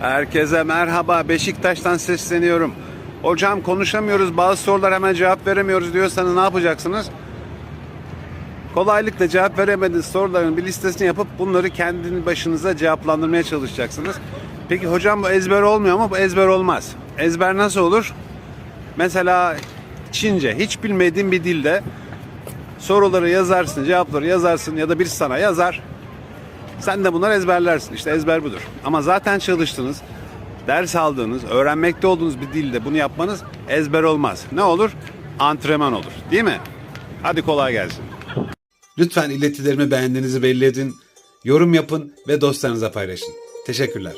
Herkese merhaba. Beşiktaş'tan sesleniyorum. Hocam konuşamıyoruz, bazı sorular hemen cevap veremiyoruz diyorsanız ne yapacaksınız? Kolaylıkla cevap veremediğiniz soruların bir listesini yapıp bunları kendiniz başınıza cevaplandırmaya çalışacaksınız. Peki hocam bu ezber olmuyor mu? Bu ezber olmaz. Ezber nasıl olur? Mesela Çince, hiç bilmediğin bir dilde soruları yazarsın, cevapları yazarsın ya da birisi sana yazar. Sen de bunları ezberlersin. İşte ezber budur. Ama zaten çalıştınız, ders aldığınız, öğrenmekte olduğunuz bir dilde bunu yapmanız ezber olmaz. Ne olur? Antrenman olur. Değil mi? Hadi kolay gelsin. Lütfen iletilerimi beğendiğinizi belli edin. Yorum yapın ve dostlarınıza paylaşın. Teşekkürler.